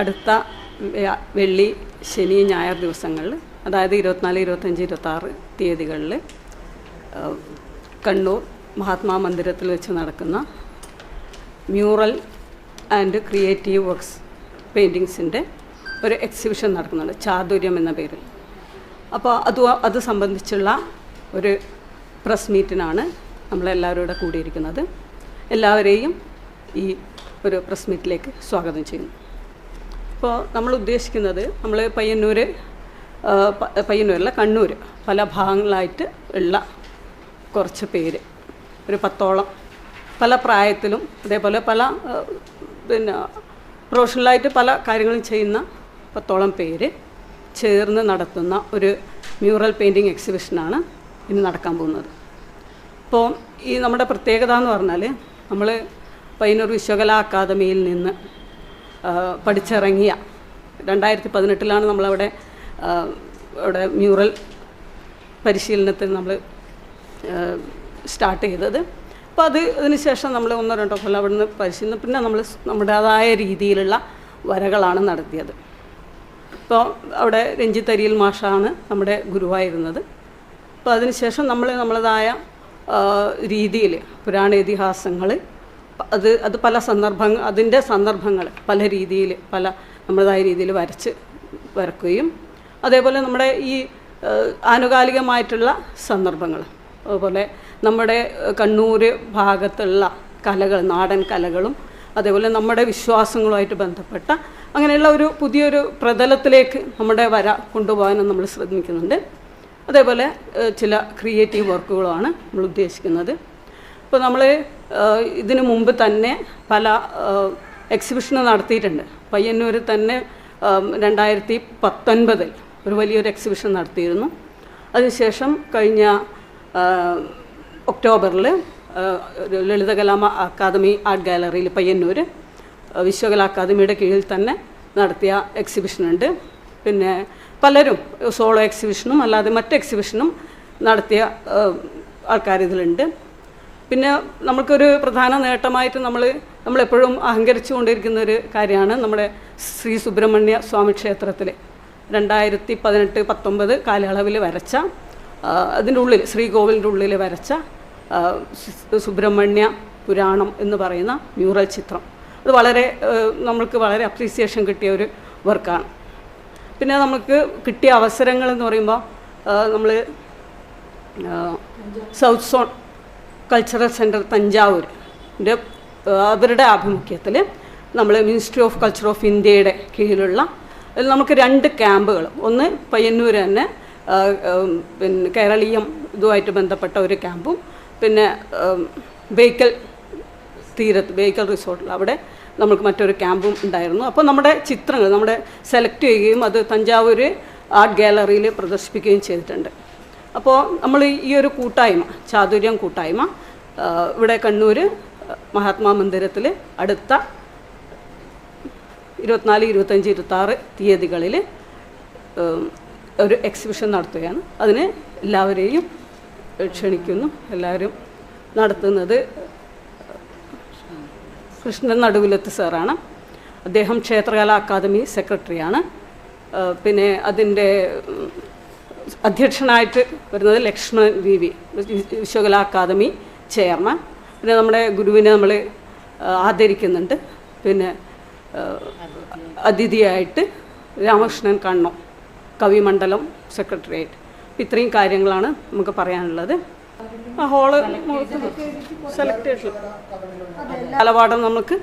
അടുത്ത വെള്ളി ശനി ഞായർ ദിവസങ്ങളിൽ അതായത് ഇരുപത്തിനാല് ഇരുപത്തഞ്ച് ഇരുപത്താറ് തീയതികളിൽ കണ്ണൂർ മഹാത്മാ മന്ദിരത്തിൽ വെച്ച് നടക്കുന്ന മ്യൂറൽ ആൻഡ് ക്രിയേറ്റീവ് വർക്ക്സ് പെയിന്റിങ്സിന്റെ ഒരു എക്സിബിഷൻ നടക്കുന്നുണ്ട് ചാതുര്യം എന്ന പേരിൽ. അപ്പോൾ അത് അത് സംബന്ധിച്ചുള്ള ഒരു പ്രസ് മീറ്റിനാണ് നമ്മളെല്ലാവരും ഇവിടെ കൂടിയിരിക്കുന്നത്. എല്ലാവരെയും ഈ ഒരു പ്രസ് മീറ്റിലേക്ക് സ്വാഗതം ചെയ്യുന്നു. ഇപ്പോൾ നമ്മൾ ഉദ്ദേശിക്കുന്നത് നമ്മൾ പയ്യന്നൂർ പയ്യന്നൂരല്ല കണ്ണൂർ പല ഭാഗങ്ങളായിട്ട് ഉള്ള കുറച്ച് പേര്. ഒരു പത്തോളം. പല പ്രായത്തിലും അതേപോലെ പല പിന്നെ പ്രൊഫഷണലായിട്ട് പല കാര്യങ്ങളും ചെയ്യുന്ന പത്തോളം പേര് ചേർന്ന് നടത്തുന്ന ഒരു മ്യൂറൽ പെയിന്റിങ് എക്സിബിഷനാണ് ഇന്ന് നടക്കാൻ പോകുന്നത്. അപ്പോൾ ഈ നമ്മുടെ പ്രത്യേകത എന്ന് പറഞ്ഞാൽ നമ്മൾ പയ്യന്നൂർ വിശ്വകലാ അക്കാദമിയിൽ നിന്ന് പഠിച്ചിറങ്ങിയ. രണ്ടായിരത്തി പതിനെട്ടിലാണ് നമ്മളവിടെ അവിടെ മ്യൂറൽ പരിശീലനത്തിൽ നമ്മൾ സ്റ്റാർട്ട് ചെയ്തത്. അപ്പോൾ അത് അതിന് ശേഷം നമ്മൾ ഒന്നോ രണ്ടോ കൊല്ലം അവിടെ നിന്ന് പരിശീലനം പിന്നെ നമ്മൾ നമ്മുടേതായ രീതിയിലുള്ള വരകളാണ് നടത്തിയത്. ഇപ്പോൾ അവിടെ രഞ്ജിത്ത് മാഷാണ് നമ്മുടെ ഗുരുവായിരുന്നത്. അപ്പോൾ അതിനുശേഷം നമ്മൾ നമ്മളതായ രീതിയിൽ പുരാണ ഇതിഹാസങ്ങൾ അത് അത് പല സന്ദർഭങ്ങൾ അതിന്റെ സന്ദർഭങ്ങൾ പല രീതിയിൽ പല നമ്മുടേതായ രീതിയിൽ വരച്ച് വരക്കുകയും അതേപോലെ നമ്മുടെ ഈ ആനുകാലികമായിട്ടുള്ള സന്ദർഭങ്ങൾ. അതുപോലെ നമ്മുടെ കണ്ണൂർ ഭാഗത്തുള്ള കലകൾ നാടൻ കലകളും അതേപോലെ നമ്മുടെ വിശ്വാസങ്ങളുമായിട്ട് ബന്ധപ്പെട്ട അങ്ങനെയുള്ള ഒരു പുതിയൊരു പ്രതലത്തിലേക്ക് നമ്മുടെ വര കൊണ്ടുപോകാനും നമ്മൾ ശ്രമിക്കുന്നുണ്ട്. അതേപോലെ ചില ക്രിയേറ്റീവ് വർക്കുകളുമാണ് നമ്മൾ ഉദ്ദേശിക്കുന്നത്. ഇപ്പോൾ നമ്മൾ ഇതിനു മുമ്പ് തന്നെ പല എക്സിബിഷൻ നടത്തിയിട്ടുണ്ട്. പയ്യന്നൂർ തന്നെ രണ്ടായിരത്തി പത്തൊൻപതിൽ ഒരു വലിയൊരു എക്സിബിഷൻ നടത്തിയിരുന്നു. അതിനുശേഷം കഴിഞ്ഞ ഒക്ടോബറിൽ ലളിതകലാ അക്കാദമി ആർട്ട് ഗാലറിയിൽ പയ്യന്നൂർ വിശ്വകലാ അക്കാദമിയുടെ കീഴിൽ തന്നെ നടത്തിയ എക്സിബിഷനുണ്ട് പിന്നെ പലരും സോളോ എക്സിബിഷനും അല്ലാതെ മറ്റ് എക്സിബിഷനും നടത്തിയ ആൾക്കാരിതിലുണ്ട്. പിന്നെ നമുക്കൊരു പ്രധാന നേട്ടമായിട്ട് നമ്മൾ നമ്മളെപ്പോഴും അഹങ്കരിച്ചു കൊണ്ടിരിക്കുന്ന ഒരു കാര്യമാണ് നമ്മുടെ ശ്രീ സുബ്രഹ്മണ്യ സ്വാമി ക്ഷേത്രത്തിൽ രണ്ടായിരത്തി പതിനെട്ട് പത്തൊമ്പത് കാലയളവിൽ വരച്ച അതിന്റെ ഉള്ളിൽ ശ്രീകോവിലിന്റെ ഉള്ളിൽ വരച്ച സുബ്രഹ്മണ്യ പുരാണം എന്ന് പറയുന്ന മ്യൂറൽ ചിത്രം. അത് വളരെ നമ്മൾക്ക് വളരെ അപ്രീസിയേഷൻ കിട്ടിയ ഒരു വർക്കാണ്. പിന്നെ നമുക്ക് കിട്ടിയ അവസരങ്ങൾ എന്ന് പറയുമ്പോൾ നമ്മൾ സൗത്ത് സോൺ കൾച്ചറൽ സെന്റർ തഞ്ചാവൂരിന്റെ അവരുടെ ആഭിമുഖ്യത്തിൽ നമ്മൾ മിനിസ്ട്രി ഓഫ് കൾച്ചർ ഓഫ് ഇന്ത്യയുടെ കീഴിലുള്ള നമുക്ക് രണ്ട് ക്യാമ്പുകൾ ഒന്ന് പയ്യന്നൂർ തന്നെ പിന്നെ കേരളീയം ഇതുമായിട്ട് ബന്ധപ്പെട്ട ഒരു ക്യാമ്പും. പിന്നെ ബേക്കൽ തീരത്ത് ബേക്കൽ റിസോർട്ടിൽ അവിടെ നമുക്ക് മറ്റൊരു ക്യാമ്പും ഉണ്ടായിരുന്നു. അപ്പോൾ നമ്മുടെ ചിത്രങ്ങൾ നമ്മുടെ സെലക്ട് ചെയ്യുകയും അത് തഞ്ചാവൂർ ആർട്ട് ഗാലറിയിൽ പ്രദർശിപ്പിക്കുകയും ചെയ്തിട്ടുണ്ട്. അപ്പോൾ നമ്മൾ ഈ ഒരു കൂട്ടായ്മ ചാതുര്യം കൂട്ടായ്മ ഇവിടെ കണ്ണൂർ മഹാത്മാ മന്ദിരത്തിൽ അടുത്ത ഇരുപത്തിനാല് ഇരുപത്തഞ്ച് ഇരുപത്താറ് തീയതികളിൽ ഒരു എക്സിബിഷൻ നടത്തുകയാണ്. അതിന് എല്ലാവരെയും ക്ഷണിക്കുന്നു. എല്ലാവരും നടത്തുന്നത് കൃഷ്ണൻ നടുവിലത്ത് സാറാണ്. അദ്ദേഹം ക്ഷേത്രകലാ അക്കാദമി സെക്രട്ടറിയാണ്. പിന്നെ അതിന്റെ അധ്യക്ഷനായിട്ട് വരുന്നത് Lakshmanan V V Vishwakala academy chairman. പിന്നെ നമ്മുടെ ഗുരുവിനെ നമ്മൾ ആദരിക്കുന്നുണ്ട്. പിന്നെ അതിഥിയായിട്ട് രാമകൃഷ്ണൻ കണ്ണോ കവിമണ്ഡലം സെക്രട്ടറിയേറ്റ് ഇത്രയും കാര്യങ്ങളാണ് നമുക്ക് പറയാനുള്ളത്. ആ ഹോൾ സെലക്ട് തലപാഠം നമുക്ക്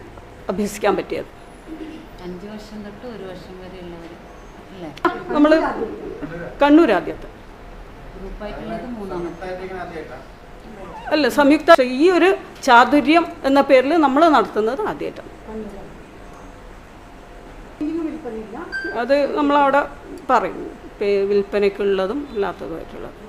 അഭ്യസിക്കാൻ പറ്റിയത്. അഞ്ച് വർഷം തൊട്ട് ഒരു വർഷം വരെ നമ്മൾ കണ്ണൂർ ആദ്യത്തെ. അല്ല സംയുക്ത ഈ ഒരു ചാതുര്യം എന്ന പേരിൽ നമ്മൾ നടത്തുന്നത് ആദ്യമായിട്ടാണ് അത് നമ്മളവിടെ പറയും. വിൽപ്പനയ്ക്കുള്ളതും അല്ലാത്തതുമായിട്ടുള്ളത്.